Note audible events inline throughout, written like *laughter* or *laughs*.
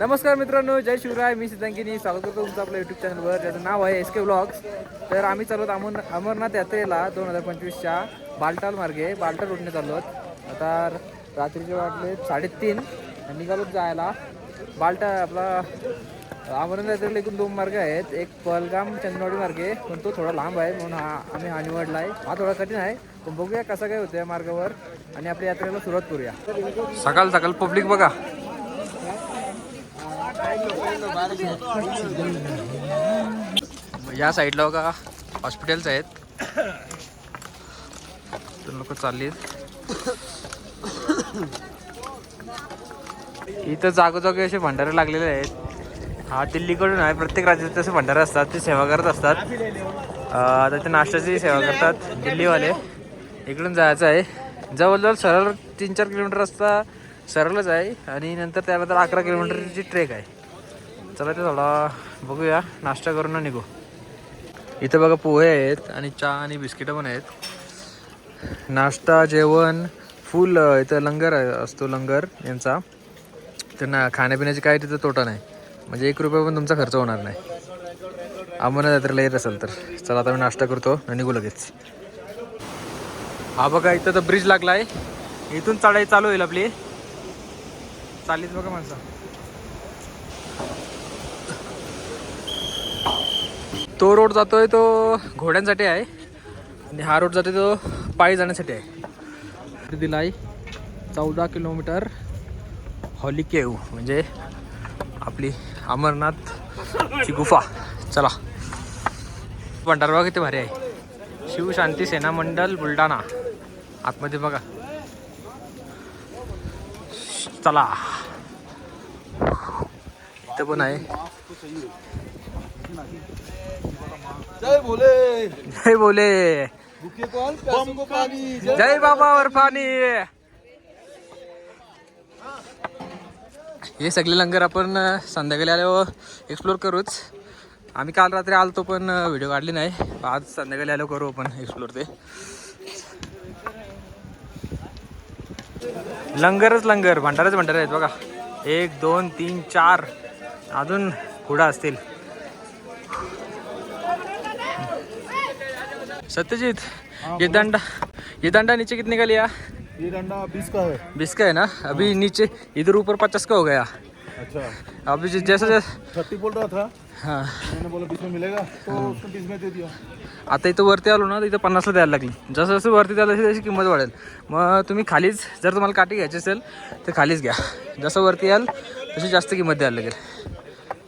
नमस्कार मित्रांनो जय शिवराय. मी सिद्धांकिनी. स्वागत करतो तुमचं आपल्या युट्यूब चॅनलवर ज्याचं नाव आहे एस के ब्लॉग्स तर आम्ही चालू आहोत अमर अमरनाथ यात्रेला दोन हजार पंचवीसच्या बालटाल मार्गे. बालटाल रोडने चाललो आहोत आता रात्रीचे वाटले साडेतीन. निघालो जायला. बालटा आपला अमरनाथ यात्रेला एकूण दोन मार्ग आहेत. एक पलगाम चंद्रवाडी मार्गे. पण तो थोडा लांब आहे. म्हणून हा आम्ही हा निवडला आहे हा थोडा कठीण आहे. पण बघूया कसं काय होतं या मार्गावर. आणि आपल्या यात्रेला सुरुवात करूया. सकाळ सकाळ पब्लिक बघा. या साईडला बघा हॉस्पिटल्स आहेत. तर लोक चालली इथं जागोजागी असे भंडारे लागलेले आहेत. हा दिल्लीकडून आहे प्रत्येक राज्यात तसे भंडारे असतात ते सेवा करत असतात. अं, आता ते नाश्त्याची सेवा करतात दिल्लीवाले. इकडून जायचं आहे. जवळजवळ सरळ तीन चार किलोमीटर रस्ता सरळच आहे. आणि नंतर त्यानंतर अकरा किलोमीटरची ट्रेक आहे. चला ते थोडा बघूया. नाश्ता करून ना निघू. इथं बघा पोहे आहेत आणि चहा आणि बिस्किटं पण आहेत. नाश्ता जेवण फुल इथं लंगर असतो लंगर यांचा. त्यांना खाण्यापिण्याची काही तिथं तोटा नाही. म्हणजे एक रुपया पण तुमचा खर्च होणार नाही. आम्हाला जत्रेला येत असेल तर. चला आता मी नाश्ता करतो आणि निघू लगेच. हा बघा इथं तर ब्रिज लागला आहे इथून चढाई चालू होईल आपली. चाललीच बघा माणसं. तो रोड जातोय तो घोड्यांसाठी आहे. आणि हा रोड जातोय तो पायी जाण्यासाठी आहे. दिला आहे चौदा किलोमीटर हॉली केव म्हणजे आपली अमरनाथची गुफा. चला. भंडारबाग किती भारी आहे. शिवशांती सेना मंडल बुलढाणा. आतमध्ये बघा. चला. इथं पण आहे. जय बोले जय बोले जय जय बाबा और पाणी हे सगळे लंगर आपण संध्याकाळी आल्यावर एक्सप्लोर करूच. आम्ही काल रात्री आलतो पण व्हिडिओ काढली नाही. आज संध्याकाळी आलो करू आपण एक्सप्लोर ते. लंगरच लंगर भंडारच भंडार आहेत बघा. एक दोन तीन चार. अजून पुढं असतील. सत्यजित ये दंडा ये दंडा नीचे कितने का लिया ये डंडा बीस का है बीस का है ना? अभी नीचे इधर ऊपर पचास का हो गया? अच्छा. अभी जैसा जैसा थर्टी बोल रहा था. हां। मैंने बोला बीस में मिलेगा तो उसको बीस में दे दिया। आता इथं वरती आलो ना तर इथं पन्नासला द्यायला लागली. जसं जसं वरती द्यायला तशी तशी किंमत वाढेल. मग तुम्ही खालीच जर तुम्हाला काठी घ्यायची असेल तर खालीच घ्या. जसं वरती याल तशी जास्त किंमत द्यायला लागेल.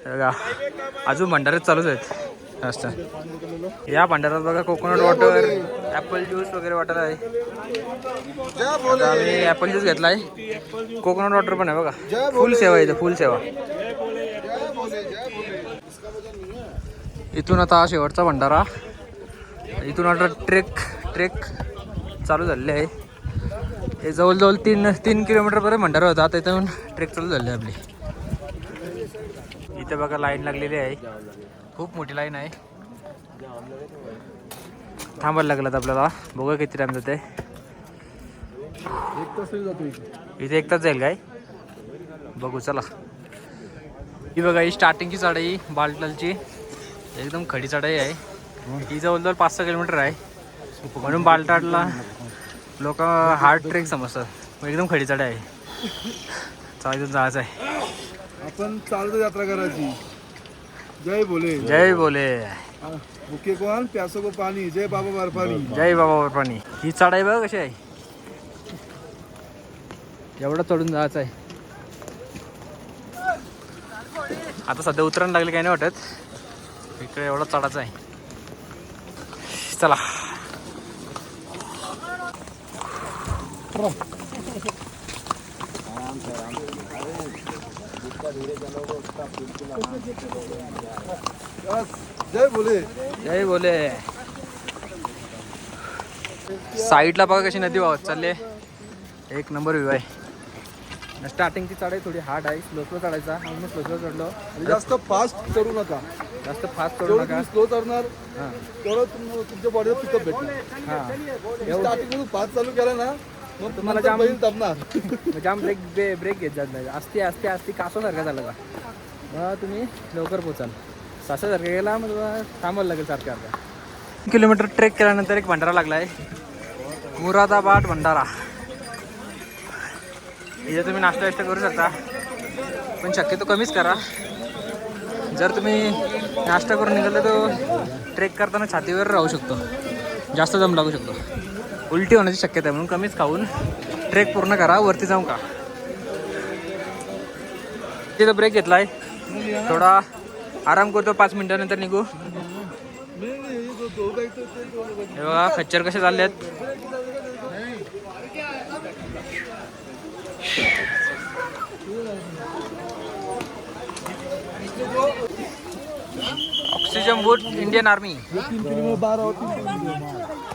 बघा अजून भंडारेच चालूच आहेत. जास्त या भंडारात बघा कोकोनट वॉटर ॲपल ज्यूस वगैरे वाटर आहे. आम्ही ॲपल ज्यूस घेतला आहे कोकोनट वॉटर पण आहे बघा. फुल सेवा आहे इथं फुल सेवा. इथून आता शेवटचा भंडारा. इथून आता ट्रेक ट्रेक चालू झालेली आहे. हे जवळजवळ तीन तीन किलोमीटरपर्यंत भंडारा होता. आता इथून ट्रेक चालू झाली आहे आपली. इथे बघा लाईन लागलेली आहे. खूप मोठी लाईन आहे. थांबायला लागलं आपल्याला. बघूया किती टाइम जाते इथे एक तास जाईल काय? बघू चला. ही बघा ही स्टार्टिंगची चढाई बालटलची. एकदम खडी चढाई आहे. ही जवळजवळ पाच सहा किलोमीटर आहे. म्हणून बालटाडला लोक हार्ड ट्रेक समजतात. पण एकदम खडी चढाई आहे. चला इथून जायचं आहे. आपण चालतो यात्रा करायची. जय बोले जय बोले भूखे कौन प्यासों को पानी. जय बाबा बर्फानी जय बाबा बर्फानी ही चढाई बघा कशी आहे. एवढं चढून जायचं आहे. आता सध्या उतरायला लागले काही नाही वाटत. इकडे एवढा चढायचं आहे. चला. जय बोले. जय बोले साईडला बघा कशी नदी वाहत चालले एक नंबर व्यू आहे. स्टार्टिंगची चढाई थोडी हार्ड आहे. स्लो स्लो चढायचा. आम्ही स्लो स्लो चढलो जास्त फास्ट करू नका. जास्त फास्ट जेवढं नका. तुम्ही स्लो करणार हां. तेवढं तुम- तुमच्या बॉडीला पिकअप भेटणार हां. स्टार्टिंग चालू केला ना तुम्हाला नंतर जाम बैल दमणार जाम ब्रेक ब्रे ब्रेक घेत जात नाही. असते असते असते कासवासारखं झालं का? मग तुम्ही लवकर पोचाल. सासासारखं गेला मग तुम्हाला थांबायला लागेल सारखं आता किलोमीटर ट्रेक केल्यानंतर एक भंडारा लागला आहे मुरादाबाद भंडारा. इथे तुम्ही नाश्ता विष्टा करू शकता. पण शक्यतो कमीच करा. जर तुम्ही नाश्ता करून निघाले तर ट्रेक करताना छातीवर राहू शकतो. जास्त दम लागू शकतो. उलटी होण्याची शक्यता आहे म्हणून कमीच खाऊन ट्रेक पूर्ण करा वरती जाऊन का तिथं ब्रेक घेतलाय. थोडा आराम करतो पाच मिनिटानंतर निघू. हे बघा खच्चर कसे चालले आहेत ऑक्सिजन बूट इंडियन आर्मी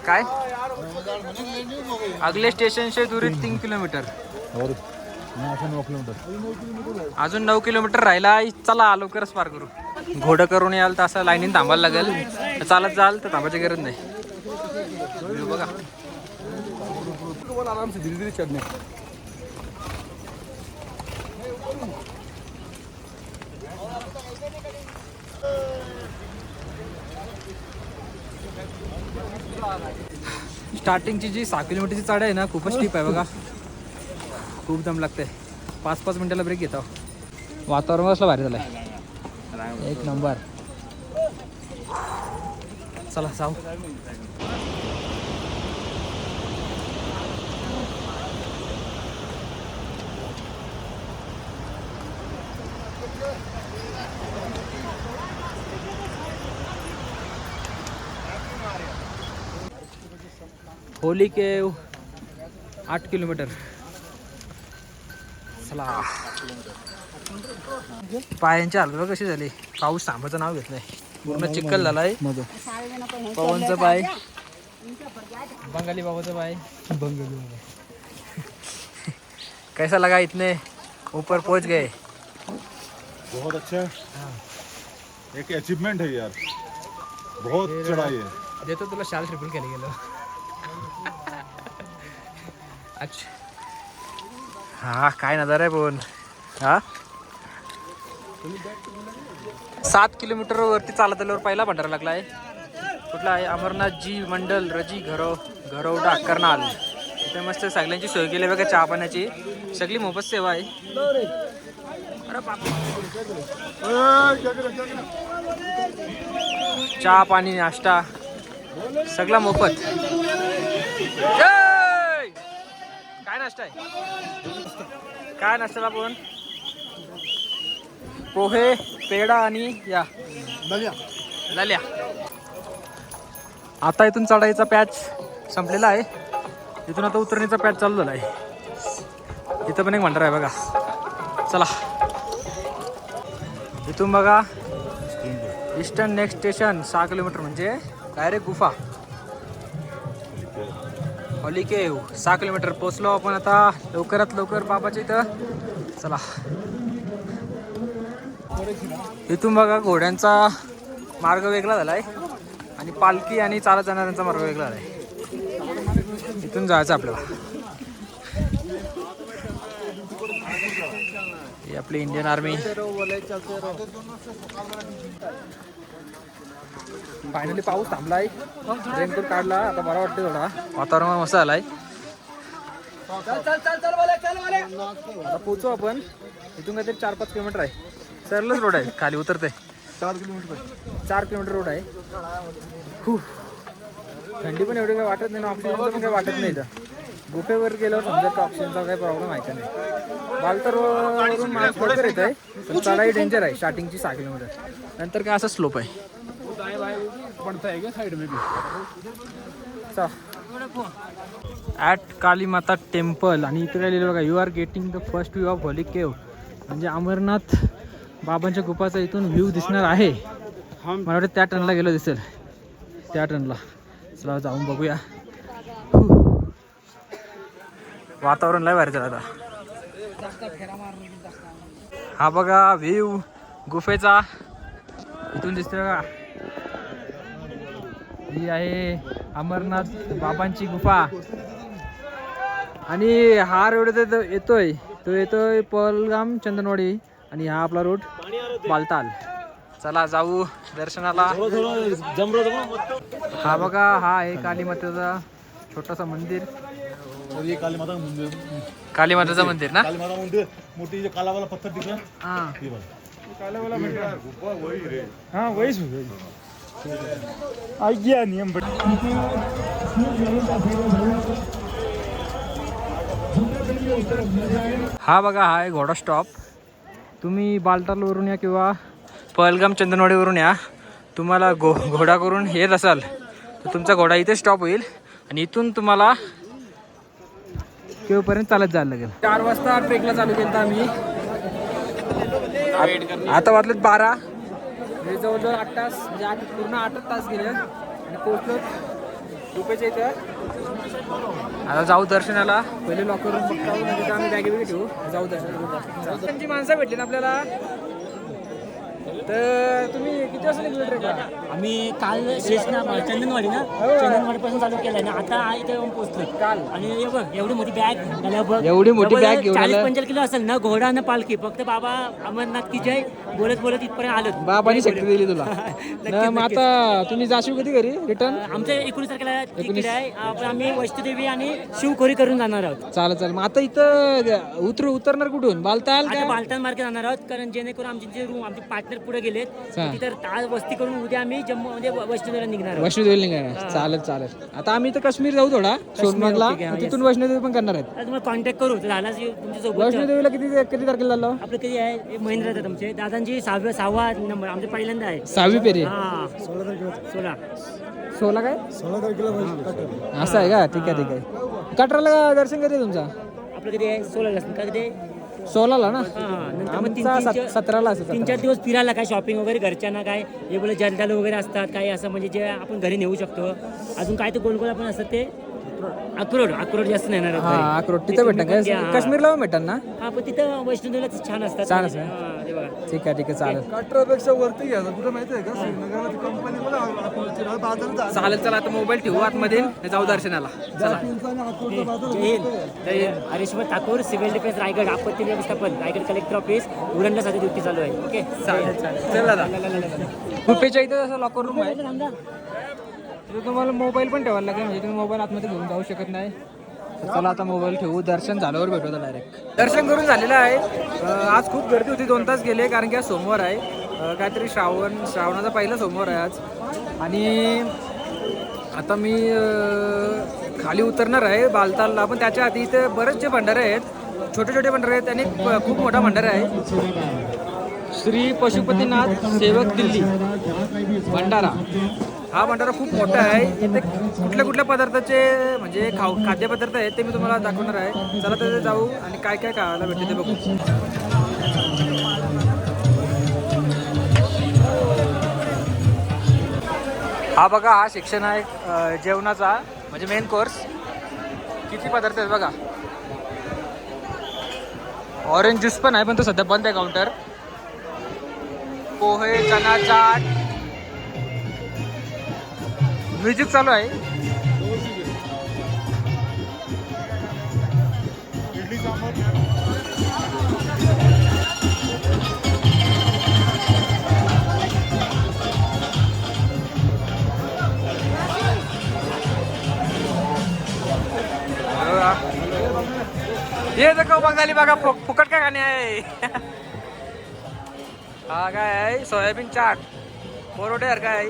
काय? अगले स्टेशन से दूरी तीन किलोमीटर. अजून नऊ किलोमीटर राहिला. चला लवकरच पार करू. घोडं करून याल तर असं लाईनीत थांबायला लागेल. चालत जाल तर थांबायची गरज नाही. बघा आराम से धीरे धीरे चढ़ने स्टार्टिंगची जी सहा किलोमीटरची चाड आहे ना खूपच स्टीप आहे बघा. खूप दम लागते पाच पाच मिनिटाला ब्रेक घेतो. वातावरण कसलं भारी झालंय. एक नंबर. चला जाऊ. होली के आठ किलोमीटर। चला। पायांची हालत कशी झाली. पाऊस थांबाचं नाव घेत नाही. पूर्ण चिखल झालाय. पवनचं पाय. बंगाली बाबाचं पाय. कैसा लगा इतने? ऊपर पहुंच गए. बहुत अच्छा एक अचीवमेंट है यार। बहुत चढ़ाई है। देतो तुला शाल ट्रिपल केलं गेलं. अच्छा. हा काय नजर आहे पण. हा? सात किलोमीटर वरती चालत आल्यावर पहिला भंडारा लागला आहे. कुठला आहे? अमरनाथ जी मंडल रजी घरो घरवडा करणार इथे मस्त सगळ्यांची सोय केली आहे बघा चहा पाण्याची. सगळी मोफत सेवा आहे. चहा पाणी नाश्ता सगळा मोफत. नाश्ता आहे. काय नाश्ता आपण पोहे पेढा आणि या. लाल्या आता इथून चढाईचा पॅच संपलेला आहे. इथून आता उतरणीचा पॅच चालू झाला आहे. इथं पण एक भंडारा आहे बघा. चला. इथून बघा. ईस्टर्न नेक्स्ट स्टेशन सहा किलोमीटर म्हणजे डायरेक्ट गुफा. केव सहा किलोमीटर पोचलो आपण आता. लवकरात लवकर बाबाच्या इथं. चला. इथून बघा घोड्यांचा मार्ग वेगळा झालाय. आणि पालखी आणि चालत जाणाऱ्यांचा मार्ग वेगळा झालाय. इथून जायचं आपल्याला. ही आपली इंडियन आर्मी. फायनली पाऊस थांबलाय. रेनकोट काढला आता बरा वाटतं थोडा. वातावरण मस्त आलाय. आता पोचू आपण. इथून काहीतरी चार पाच किलोमीटर आहे. सरलच रोड आहे. खाली उतरते चार किलोमीटर. चार किलोमीटर रोड आहे. खूप थंडी पण एवढी काही वाटत नाही ना ऑक्सिजनचं पण काही वाटत नाही इथं. गुफेवर गेल्यावर समजा का ऑक्सिजनचा काही प्रॉब्लेम आहे का नाही? बालतर माणूस लवकर येत आहे चढाई डेंजर आहे स्टार्टिंगची सहा किलोमीटर. नंतर काय असं स्लोप आहे. ॲट कालीमाता टेम्पल आणि इकडे लिहिलं बघा you are getting the first view of holy cave म्हणजे अमरनाथ बाबांच्या गुफाचा इथून व्ह्यू दिसणार आहे. मला वाटतं त्या टनला गेलो दिसेल. त्या टनला चला जाऊन बघूया. वातावरण लय भारी आता. हा बघा व्ह्यू गुफेचा. इथून दिसतोय बघा. ही आहे अमरनाथ बाबांची गुफा. आणि हा रोड येतोय. तो येतोय पलगाम चंदनवाडी आणि हा आपला रोड बालताल. चला जाऊ दर्शनाला. हा बघा हा आहे काली मातेचा छोटासा मंदिर. और ये काली माता का मंदिर काली मातेचं मंदिर ना? काली माता का मंदिर. मोटी जो काला वाला पत्थर दिख रहा है हा ये वाला हाँ वही आइए हा बघा हा आहे घोडा स्टॉप तुम्ही बालटालवरून या किंवा पहलगाम चंदनवाडीवरून या. तुम्हाला घो घोडा करून येत असाल तर तुमचा घोडा इथे स्टॉप होईल आणि इथून तुम्हाला केवपर्यंत चालत जायला लागेल. चार वाजता ट्रेकला चालू केलं आम्ही. आता वाजलेत बारा. म्हणजे जवळजवळ आठ तास म्हणजे आठ पूर्ण आठच तास गेले. आणि पोहोचलो रुपयाच्या इथं. आता जाऊ दर्शनाला. पहिले लॉकर रूम बघता. म्हणजे आम्ही बॅगे बिगे ठेवू जाऊ दर्शन त्यांची माणसं भेटली ना आपल्याला? तर तुम्ही किती वाजता निघले ट्रेकला आम्ही काल चंदनवाडी ना? चंदनवाडी पासून चालू केलंय ना? आता इथे येऊन पोहोचलोय. काल. आणि हे बघ एवढी मोठी बॅग बघ. एवढी मोठी जवळजवळ bag घेऊन चाळीस आला. पंचाळीस किलो असेल ना? घोडा ना पालखी. फक्त बाबा अमरनाथ की जय बोलत बोलत इथपर्यंत आलो. बाबानी शक्ती दिली तुला. *laughs* नक्कीच, न, मग आता तुम्ही जाशील कधी घरी? रिटर्न आमच्या एकोणीस तारखेला तिकीट आहे. आपण आम्ही वैष्णोदेवी आणि शिवखोरी करून जाणार आहोत. चालेल चालेल. मग आता इथं उतरू उतरणार कुठून? बालताल आता का बालतान मार्गे जाणार आहोत कारण जेणेकरून आमचे जे रूम आमचे पार्टनर पुढे गेलेत. चा. तिथे ताज वस्ती करून उद्या आम्ही जम्मू म्हणजे वैष्णोदेवीला निघणार आहोत. वैष्णोदेवी काय चालेल चालेल. आता आम्ही तर काश्मीर जाऊ थोडा. मग तिथून वैष्णोदेवी पण करणार आहेत. आता तुम्हाला कॉन्टॅक्ट करू. तर झाला तुमच्यासोबत वैष्णोदेवीला किती किती तारखेला झालं आपलं कधी आहे? हे महेंद्र आहेत आमचे दादांची सहाव्या सहावा नंबर. आमचे पहिल्यांदा आहे. सहावी पेरी हा. सोळा. सोला काय? सोळा तारखेला पाहिजे असं आहे का? ठीक आहे ठीक आहे. कटराला दर्शन कधी आहे तुमचा? आपलं कधी आहे? सोळा का कधी सोलाला ना? आमचा सत- सतराला तीन चार दिवस फिरायला काय शॉपिंग वगैरे घरच्यांना काय? हे बोले जलदाल वगैरे असतात काय असं म्हणजे जे आपण घरी नेऊ शकतो. अजून काय ते गोल गोल आपण असतात ते? अक्रोड अक्रोड जास्त नेणार हा. अक्रोड. ते तिथं घ्या, काय. काश्मीरला पण भेटतात ना? हा पण तिथं वैष्णोदेवीला छान असतात. छान. हा, बघा. ठीक आहे ठीक आहे चालेल. कटरापेक्षा वरती घ्या कुठं माहिती आहे का? श्रीनगरला ती कंपनी बघा अकोलची बाजारात जा. चालेल चला आता मोबाईल ठेवू आतमध्ये. आणि जाऊ दर्शनाला. चला. अकोलचा बाजार जय हिंद. जय Hind. Hareshwar Thakur civil defence Raigad. आपत्ती व्यवस्थापन. रायगड कलेक्टर ऑफिस उरणला साठी ड्युटी चालू आहे. ओके? चालेल चालेल. चल दादा. कुपेच्या इथं जसं लॉकर रूम आहे. तुम्हाला मोबाईल पण ठेवायला लागेल म्हणजे तुम्ही मोबाईल आतमध्ये घेऊन जाऊ शकत नाही. तर चला आता मोबाईल ठेवू. दर्शन झाल्यावर भेटू डायरेक्ट दर्शन करून झालेलं आहे. आज खूप गर्दी होती दोन तास गेले कारण की आज सोमवार आहे. काहीतरी श्रावण श्रावणाचा पहिला सोमवार आहे आज. आणि आता मी खाली उतरणार आहे बालतालला. पण त्याच्या आधी इथे बरेचसे भंडारे आहेत छोटे छोटे भंडारे आहेत आणि प- खूप मोठा भंडारा आहे. श्री पशुपतीनाथ सेवक दिल्ली भंडारा. हा भंडारा खूप मोठा आहे. इथे कुठल्या कुठल्या पदार्थाचे म्हणजे खाऊ खाद्यपदार्थ आहेत ते मी तुम्हाला दाखवणार आहे. चला तिथे जाऊ आणि काय काय खायला भेटते ते बघू. हा बघा हा शिक्षण आहे जेवणाचा म्हणजे मेन कोर्स किती पदार्थ आहेत बघा. ऑरेंज ज्यूस पण आहे पण तो सध्या बंद आहे काउंटर पोहे चना चाट. म्युझिक चालू आहे. इडली ये देखो बंगाली बघा फुकट काय खाणे आहे. हा काय आहे? सोयाबीन चाट. परोठे काय आहे?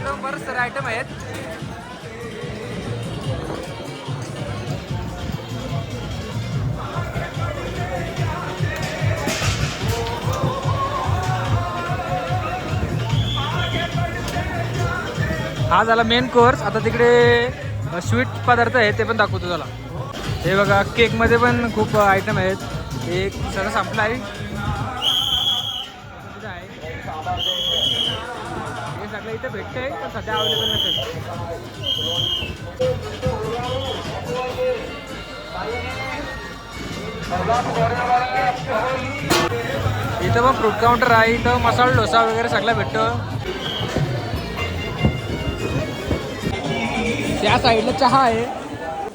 इकडं बरंच सारे आयटम आहेत. हा झाला मेन कोर्स आता तिकडे स्वीट पदार्थ आहेत ते पण दाखवतो त्याला हे बघा केकमध्ये पण खूप आयटम आहेत. एक सगळं संपलं आहे आपल्या इथं भेटतंय पण सध्या अवेलेबल नसेल. इथं मग फ्रूट काउंटर आहे इथं मसाला डोसा वगैरे सगळं भेटतो. त्या साईडला चहा आहे.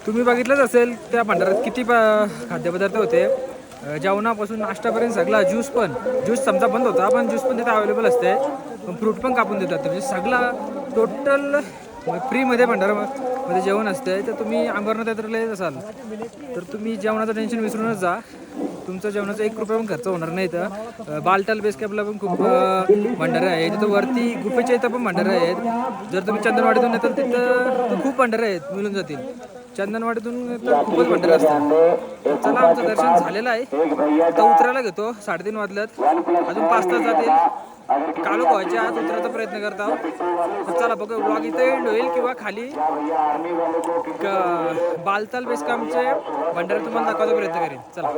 तुम्ही बघितलंच असेल त्या भंडारात किती प- खाद्यपदार्थ होते. जेवणापासून नाश्तापर्यंत सगळा ज्यूस पण ज्यूस समजा बंद होता पण ज्यूस पण तिथे अवेलेबल असते. पण फ्रूट पण कापून देतात म्हणजे सगळा टोटल फ्रीमध्ये भंडारामध्ये जेवण असते. तर तुम्ही अंबरनाथ यात्रेला येत असाल तर तुम्ही जेवणाचं टेन्शन विसरूनच जा. तुमचं जेवणाचा एक रुपया पण खर्च होणार नाही तर बालटाल बेस कॅपला पण खूप अ, भंडारे तिथं वरती गुफेच्या इथं पण भंडारे आहेत. जर तुम्ही चंदनवाडीतून येताल तिथं खूप भंडारे आहेत मिळून जातील. चंदनवाडीतून तर खूपच भंडारे असतात चला आमचं दर्शन झालेलं आहे. आता उतरायला घेतो. साडेतीन वाजल्यात. अजून पाच तास जातील. कालो व्हायच्या आत उतरायचा प्रयत्न करत आहोत. चला बघू ब्लॉग इथे एंड होईल किंवा खाली. बालताल बेस्कामचे भंडारे तुम्हाला दाखवायचा प्रयत्न करेन. चला.